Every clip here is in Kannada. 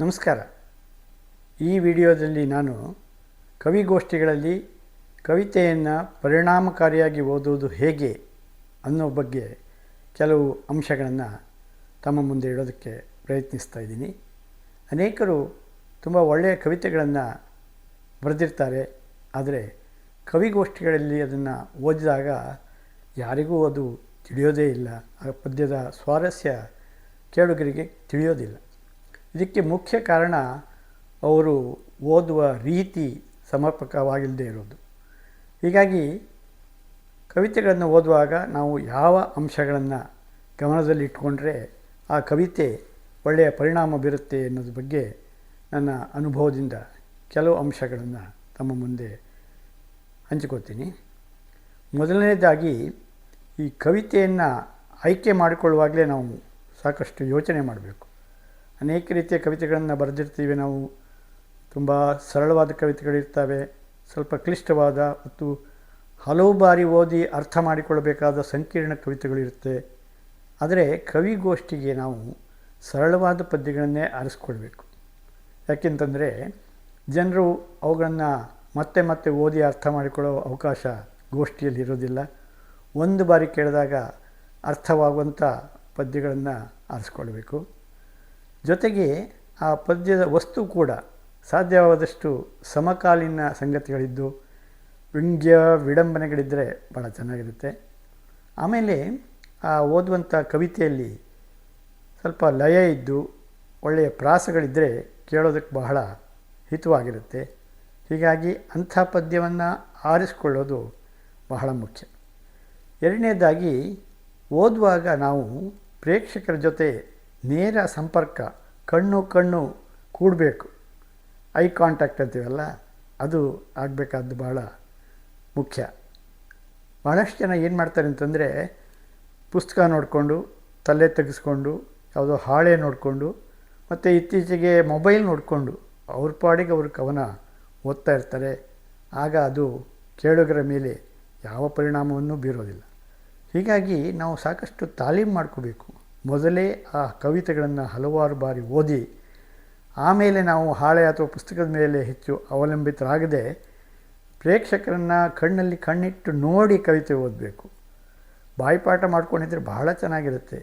ನಮಸ್ಕಾರ. ಈ ವಿಡಿಯೋದಲ್ಲಿ ನಾನು ಕವಿಗೋಷ್ಠಿಗಳಲ್ಲಿ ಕವಿತೆಯನ್ನು ಪರಿಣಾಮಕಾರಿಯಾಗಿ ಓದುವುದು ಹೇಗೆ ಅನ್ನೋ ಬಗ್ಗೆ ಕೆಲವು ಅಂಶಗಳನ್ನು ತಮ್ಮ ಮುಂದೆ ಇಡೋದಕ್ಕೆ ಪ್ರಯತ್ನಿಸ್ತಾ ಇದ್ದೀನಿ. ಅನೇಕರು ತುಂಬ ಒಳ್ಳೆಯ ಕವಿತೆಗಳನ್ನು ಬರೆದಿರ್ತಾರೆ. ಆದರೆ ಕವಿಗೋಷ್ಠಿಗಳಲ್ಲಿ ಅದನ್ನು ಓದಿದಾಗ ಯಾರಿಗೂ ಅದು ತಿಳಿಯೋದೇ ಇಲ್ಲ. ಆ ಪದ್ಯದ ಸ್ವಾರಸ್ಯ ಕೇಳುಗರಿಗೆ ತಿಳಿಯೋದಿಲ್ಲ. ಇದಕ್ಕೆ ಮುಖ್ಯ ಕಾರಣ ಅವರು ಓದುವ ರೀತಿ ಸಮರ್ಪಕವಾಗಿಲ್ಲದೆ ಇರೋದು ಹೀಗಾಗಿ ಕವಿತೆಗಳನ್ನು ಓದುವಾಗ ನಾವು ಯಾವ ಅಂಶಗಳನ್ನು ಗಮನದಲ್ಲಿ ಇಟ್ಕೊಂಡ್ರೆ ಆ ಕವಿತೆ ಒಳ್ಳೆಯ ಪರಿಣಾಮ ಬೀರುತ್ತೆ ಅನ್ನೋದ್ರ ಬಗ್ಗೆ ನನ್ನ ಅನುಭವದಿಂದ ಕೆಲವು ಅಂಶಗಳನ್ನು ತಮ್ಮ ಮುಂದೆ ಹಂಚಿಕೊಳ್ತೀನಿ. ಮೊದಲನೇದಾಗಿ ಈ ಕವಿತೆಯನ್ನು ಆಯ್ಕೆ ಮಾಡಿಕೊಳ್ಳುವಾಗಲೇ ನಾವು ಸಾಕಷ್ಟು ಯೋಚನೆ ಮಾಡಬೇಕು. ಅನೇಕ ರೀತಿಯ ಕವಿತೆಗಳನ್ನು ಬರೆದಿರ್ತೀವಿ ನಾವು. ತುಂಬ ಸರಳವಾದ ಕವಿತೆಗಳಿರ್ತವೆ. ಸ್ವಲ್ಪ ಕ್ಲಿಷ್ಟವಾದ ಮತ್ತು ಹಲವು ಬಾರಿ ಓದಿ ಅರ್ಥ ಮಾಡಿಕೊಳ್ಳಬೇಕಾದ ಸಂಕೀರ್ಣ ಕವಿತೆಗಳಿರುತ್ತೆ ಆದರೆ ಕವಿಗೋಷ್ಠಿಗೆ ನಾವು ಸರಳವಾದ ಪದ್ಯಗಳನ್ನೇ ಆರಿಸ್ಕೊಳ್ಬೇಕು. ಯಾಕೆಂತಂದರೆ ಜನರು ಅವುಗಳನ್ನು ಮತ್ತೆ ಮತ್ತೆ ಓದಿ ಅರ್ಥ ಮಾಡಿಕೊಳ್ಳೋ ಅವಕಾಶ ಗೋಷ್ಠಿಯಲ್ಲಿ ಇರೋದಿಲ್ಲ. ಒಂದು ಬಾರಿ ಕೇಳಿದಾಗ ಅರ್ಥವಾಗುವಂಥ ಪದ್ಯಗಳನ್ನು ಆರಿಸ್ಕೊಳ್ಬೇಕು. ಜೊತೆಗೆ ಆ ಪದ್ಯದ ವಸ್ತು ಕೂಡ ಸಾಧ್ಯವಾದಷ್ಟು ಸಮಕಾಲೀನ ಸಂಗತಿಗಳಿದ್ದು, ವ್ಯಂಗ್ಯ ವಿಡಂಬನೆಗಳಿದ್ದರೆ ಭಾಳ ಚೆನ್ನಾಗಿರುತ್ತೆ. ಆಮೇಲೆ ಆ ಓದುವಂಥ ಕವಿತೆಯಲ್ಲಿ ಸ್ವಲ್ಪ ಲಯ ಇದ್ದು, ಒಳ್ಳೆಯ ಪ್ರಾಸಗಳಿದ್ದರೆ ಕೇಳೋದಕ್ಕೆ ಬಹಳ ಹಿತವಾಗಿರುತ್ತೆ. ಹೀಗಾಗಿ ಅಂಥ ಪದ್ಯವನ್ನು ಆರಿಸಿಕೊಳ್ಳೋದು ಬಹಳ ಮುಖ್ಯ. ಎರಡನೇದಾಗಿ, ಓದುವಾಗ ನಾವು ಪ್ರೇಕ್ಷಕರ ಜೊತೆ ನೇರ ಸಂಪರ್ಕ, ಕಣ್ಣು ಕಣ್ಣು ಕೂಡಬೇಕು. ಐ ಕಾಂಟ್ಯಾಕ್ಟ್ ಅಂತೀವಲ್ಲ, ಅದು ಆಗಬೇಕಾದ್ದು ಭಾಳ ಮುಖ್ಯ. ಭಾಳಷ್ಟು ಜನ ಏನು ಮಾಡ್ತಾರೆ ಅಂತಂದರೆ, ಪುಸ್ತಕ ನೋಡಿಕೊಂಡು, ತಲೆ ತೆಗೆಸ್ಕೊಂಡು, ಯಾವುದೋ ಹಾಳೆ ನೋಡಿಕೊಂಡು, ಮತ್ತು ಇತ್ತೀಚೆಗೆ ಮೊಬೈಲ್ ನೋಡಿಕೊಂಡು, ಅವ್ರ ಪಾಡಿಗೆ ಅವ್ರ ಕವನ ಓದ್ತಾ ಇರ್ತಾರೆ. ಆಗ ಅದು ಕೇಳುಗರ ಮೇಲೆ ಯಾವ ಪರಿಣಾಮವನ್ನು ಬೀರೋದಿಲ್ಲ. ಹೀಗಾಗಿ ನಾವು ಸಾಕಷ್ಟು ತಾಲೀಮು ಮಾಡ್ಕೋಬೇಕು. ಮೊದಲೇ ಆ ಕವಿತೆಗಳನ್ನು ಹಲವಾರು ಬಾರಿ ಓದಿ, ಆಮೇಲೆ ನಾವು ಹಾಳೆ ಅಥವಾ ಪುಸ್ತಕದ ಮೇಲೆ ಹೆಚ್ಚು ಅವಲಂಬಿತರಾಗದೆ ಪ್ರೇಕ್ಷಕರನ್ನು ಕಣ್ಣಲ್ಲಿ ಕಣ್ಣಿಟ್ಟು ನೋಡಿ ಕವಿತೆ ಓದಬೇಕು. ಬಾಯಿಪಾಠ ಮಾಡ್ಕೊಂಡಿದ್ರೆ ಬಹಳ ಚೆನ್ನಾಗಿರುತ್ತೆ.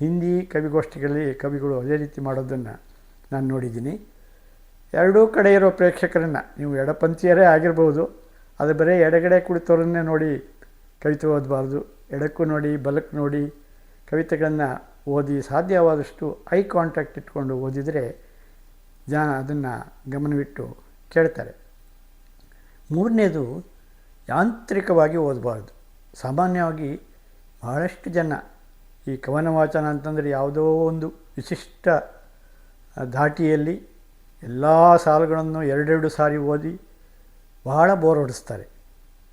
ಹಿಂದಿ ಕವಿಗೋಷ್ಠಿಗಳಲ್ಲಿ ಕವಿಗಳು ಅದೇ ರೀತಿ ಮಾಡೋದನ್ನು ನಾನು ನೋಡಿದ್ದೀನಿ. ಎರಡೂ ಕಡೆ ಇರೋ ಪ್ರೇಕ್ಷಕರನ್ನು ನೀವು ಎಡಪಂಥೀಯರೇ ಆಗಿರ್ಬೋದು, ಅದು ಬರೀ ಎಡಗಡೆ ಕುಳಿತವರನ್ನೇ ನೋಡಿ ಕವಿತೆ ಓದಬಾರ್ದು, ಎಡಕ್ಕೂ ನೋಡಿ ಬಲಕ್ಕೆ ನೋಡಿ ಕವಿತೆಗಳನ್ನು ಓದಿ ಸಾಧ್ಯವಾದಷ್ಟು ಐ ಕಾಂಟ್ಯಾಕ್ಟ್ ಇಟ್ಕೊಂಡು ಓದಿದರೆ ಜನ ಅದನ್ನು ಗಮನವಿಟ್ಟು ಕೇಳ್ತಾರೆ. ಮೂರನೇದು, ಯಾಂತ್ರಿಕವಾಗಿ ಓದಬಾರ್ದು. ಸಾಮಾನ್ಯವಾಗಿ ಬಹಳಷ್ಟು ಜನ ಈ ಕವನ ವಾಚನ ಅಂತಂದರೆ ಯಾವುದೋ ಒಂದು ವಿಶಿಷ್ಟ ಧಾಟಿಯಲ್ಲಿ ಎಲ್ಲ ಸಾಲುಗಳನ್ನು ಎರಡೆರಡು ಸಾರಿ ಓದಿ ಬಹಳ ಬೋರ್ ಹೊಡಿಸ್ತಾರೆ.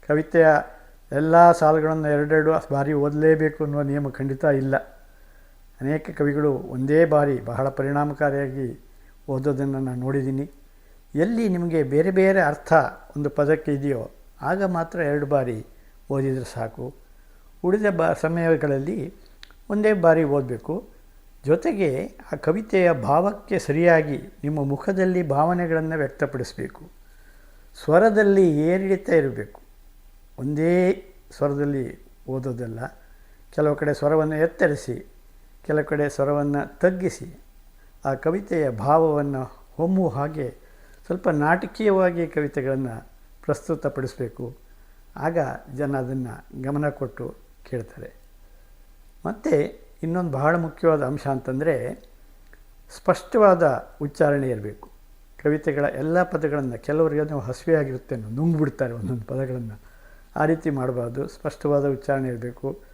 ಕವಿತೆಯ ಎಲ್ಲ ಸಾಲುಗಳನ್ನು ಎರಡೆರಡು ಬಾರಿ ಓದಲೇಬೇಕು ಅನ್ನುವ ನಿಯಮ ಖಂಡಿತ ಇಲ್ಲ. ಅನೇಕ ಕವಿಗಳು ಒಂದೇ ಬಾರಿ ಬಹಳ ಪರಿಣಾಮಕಾರಿಯಾಗಿ ಓದೋದನ್ನು ನಾನು ನೋಡಿದ್ದೀನಿ. ಎಲ್ಲಿ ನಿಮಗೆ ಬೇರೆ ಬೇರೆ ಅರ್ಥ ಒಂದು ಪದಕ್ಕೆ ಇದೆಯೋ ಆಗ ಮಾತ್ರ ಎರಡು ಬಾರಿ ಓದಿದರೆ ಸಾಕು. ಉಳಿದ ಬ ಸಮಯಗಳಲ್ಲಿ ಒಂದೇ ಬಾರಿ ಓದಬೇಕು. ಜೊತೆಗೆ ಆ ಕವಿತೆಯ ಭಾವಕ್ಕೆ ಸರಿಯಾಗಿ ನಿಮ್ಮ ಮುಖದಲ್ಲಿ ಭಾವನೆಗಳನ್ನು ವ್ಯಕ್ತಪಡಿಸಬೇಕು. ಸ್ವರದಲ್ಲಿ ಏರಿಳಿತ ಇರಬೇಕು. ಒಂದೇ ಸ್ವರದಲ್ಲಿ ಓದೋದಲ್ಲ. ಕೆಲವು ಕಡೆ ಸ್ವರವನ್ನು ಎತ್ತರಿಸಿ ಕೆಲವು ಕಡೆ ಸ್ವರವನ್ನು ತಗ್ಗಿಸಿ ಆ ಕವಿತೆಯ ಭಾವವನ್ನು ಹೊಮ್ಮು ಹಾಗೆ ಸ್ವಲ್ಪ ನಾಟಕೀಯವಾಗಿ ಕವಿತೆಗಳನ್ನು ಪ್ರಸ್ತುತಪಡಿಸಬೇಕು. ಆಗ ಜನ ಅದನ್ನು ಗಮನ ಕೊಟ್ಟು ಕೇಳ್ತಾರೆ. ಮತ್ತು ಇನ್ನೊಂದು ಬಹಳ ಮುಖ್ಯವಾದ ಅಂಶ ಅಂತಂದರೆ ಸ್ಪಷ್ಟವಾದ ಉಚ್ಚಾರಣೆ ಇರಬೇಕು. ಕವಿತೆಗಳ ಎಲ್ಲ ಪದಗಳನ್ನು ಕೆಲವರಿಗೆ ಅದು ಹಸಿವೆಯಾಗಿರುತ್ತೆ ನುಂಗ್ಬಿಡ್ತಾರೆ ಒಂದೊಂದು ಪದಗಳನ್ನು. ಆ ರೀತಿ ಮಾಡಬಾರ್ದು. ಸ್ಪಷ್ಟವಾದ ಉಚ್ಚಾರಣೆ ಇರಬೇಕು.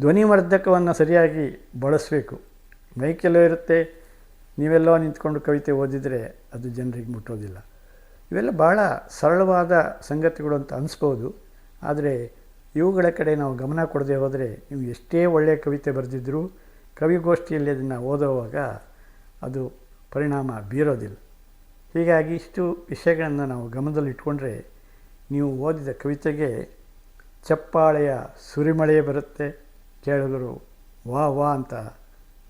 ಧ್ವನಿವರ್ಧಕವನ್ನು ಸರಿಯಾಗಿ ಬಳಸಬೇಕು. ಮೈಕೆಲ್ಲೋ ಇರುತ್ತೆ, ನೀವೆಲ್ಲೋ ನಿಂತ್ಕೊಂಡು ಕವಿತೆ ಓದಿದರೆ ಅದು ಜನರಿಗೆ ಮುಟ್ಟೋದಿಲ್ಲ. ಇವೆಲ್ಲ ಭಾಳ ಸರಳವಾದ ಸಂಗತಿಗಳು ಅಂತ ಅನಿಸ್ಬೋದು. ಆದರೆ ಇವುಗಳ ಕಡೆ ನಾವು ಗಮನ ಕೊಡದೆ ಹೋದರೆ ನೀವು ಎಷ್ಟೇ ಒಳ್ಳೆಯ ಕವಿತೆ ಬರೆದಿದ್ದರೂ ಕವಿಗೋಷ್ಠಿಯಲ್ಲಿ ಅದನ್ನು ಓದುವಾಗ ಅದು ಪರಿಣಾಮ ಬೀರೋದಿಲ್ಲ. ಹೀಗಾಗಿ ಇಷ್ಟು ವಿಷಯಗಳನ್ನು ನಾವು ಗಮನದಲ್ಲಿಟ್ಕೊಂಡ್ರೆ ನೀವು ಓದಿದ ಕವಿತೆಗೆ ಚಪ್ಪಾಳೆಯ ಸುರಿಮಳೆಯೇ ಬರುತ್ತೆ. ಕೇಳುಗರು ವಾ ವಾ ಅಂತ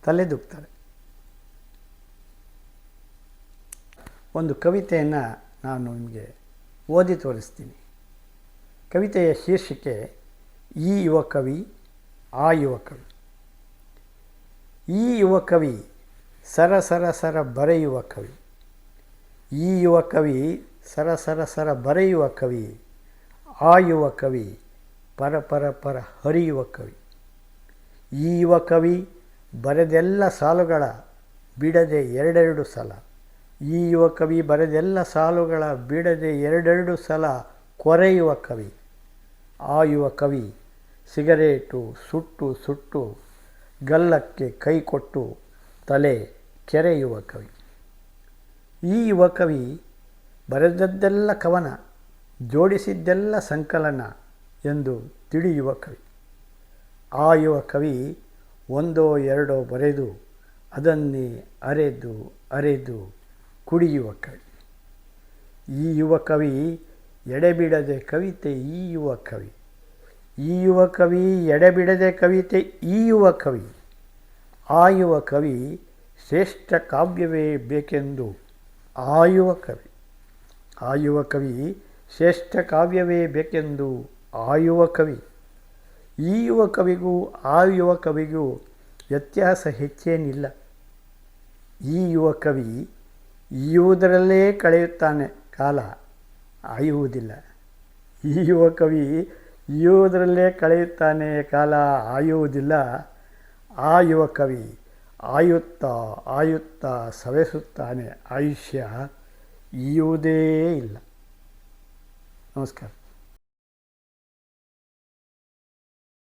ತಲೆದೂಗ್ತಾರೆ ಒಂದು ಕವಿತೆಯನ್ನು ನಾನು ನಿಮಗೆ ಓದಿ ತೋರಿಸ್ತೀನಿ. ಕವಿತೆಯ ಶೀರ್ಷಿಕೆ, ಈ ಯುವ ಕವಿ, ಆ ಯುವ ಕವಿ ಈ ಯುವ ಕವಿ, ಸರ ಸರ ಸರ ಬರೆಯುವ ಕವಿ. ಈ ಯುವ ಕವಿ, ಸರ ಸರ ಸರ ಬರೆಯುವ ಕವಿ. ಆ ಯುವ ಕವಿ, ಪರ ಪರ ಪರ ಹರಿಯುವ ಕವಿ. ಈ ಯುವ ಕವಿ ಬರೆದೆಲ್ಲ ಸಾಲುಗಳ ಬಿಡದೆ ಎರಡೆರಡು ಸಲ. ಈ ಯುವ ಕವಿ ಬರೆದೆಲ್ಲ ಸಾಲುಗಳ ಬಿಡದೆ ಎರಡೆರಡು ಸಲ ಕೊರೆಯುವ ಕವಿ. ಆ ಯುವ ಕವಿ ಸಿಗರೇಟು, ಸುಟ್ಟು ಸುಟ್ಟು, ಗಲ್ಲಕ್ಕೆ ಕೈ ಕೊಟ್ಟು ತಲೆ ಕೆರೆಯುವ ಕವಿ. ಈ ಯುವ ಕವಿ ಬರೆದದ್ದೆಲ್ಲ ಕವನ, ಜೋಡಿಸಿದ್ದೆಲ್ಲ ಸಂಕಲನ ಎಂದು ತಿಳಿಯುವ ಕವಿ. ಆ ಯುವ ಕವಿ ಒಂದೋ ಎರಡೋ ಬರೆದು ಅದನ್ನೇ ಅರೆದು ಅರೆದು ಕುಡಿಯುವ ಕವಿ. ಈ ಯುವ ಕವಿ ಎಡೆಬಿಡದೆ ಕವಿತೆ, ಈ ಯುವ ಕವಿ. ಈ ಯುವ ಕವಿ ಎಡೆಬಿಡದೆ ಕವಿತೆ, ಈ ಯುವ ಕವಿ. ಆ ಯುವ ಕವಿ ಶ್ರೇಷ್ಠ ಕಾವ್ಯವೇ ಬೇಕೆಂದು ಆ ಯುವ ಕವಿ. ಆ ಯುವ ಕವಿ ಶ್ರೇಷ್ಠ ಕಾವ್ಯವೇ ಬೇಕೆಂದು ಆ ಯುವ ಕವಿ. ಈ ಯುವ ಕವಿಗೂ ಆ ಯುವ ಕವಿಗೂ ವ್ಯತ್ಯಾಸ ಹೆಚ್ಚೇನಿಲ್ಲ. ಈ ಯುವ ಕವಿ ಈಯುವುದರಲ್ಲೇ ಕಳೆಯುತ್ತಾನೆ ಕಾಲ, ಆಯುವುದಿಲ್ಲ. ಈ ಯುವ ಕವಿ ಈಯುವುದರಲ್ಲೇ ಕಳೆಯುತ್ತಾನೆ ಕಾಲ, ಆಯುವುದಿಲ್ಲ. ಆ ಯುವ ಕವಿ ಆಯುತ್ತಾ ಆಯುತ್ತಾ ಸವೆಸುತ್ತಾನೆ. ಆಯುಷ್ಯ ಈಯುವುದೇ ಇಲ್ಲ. ನಮಸ್ಕಾರ.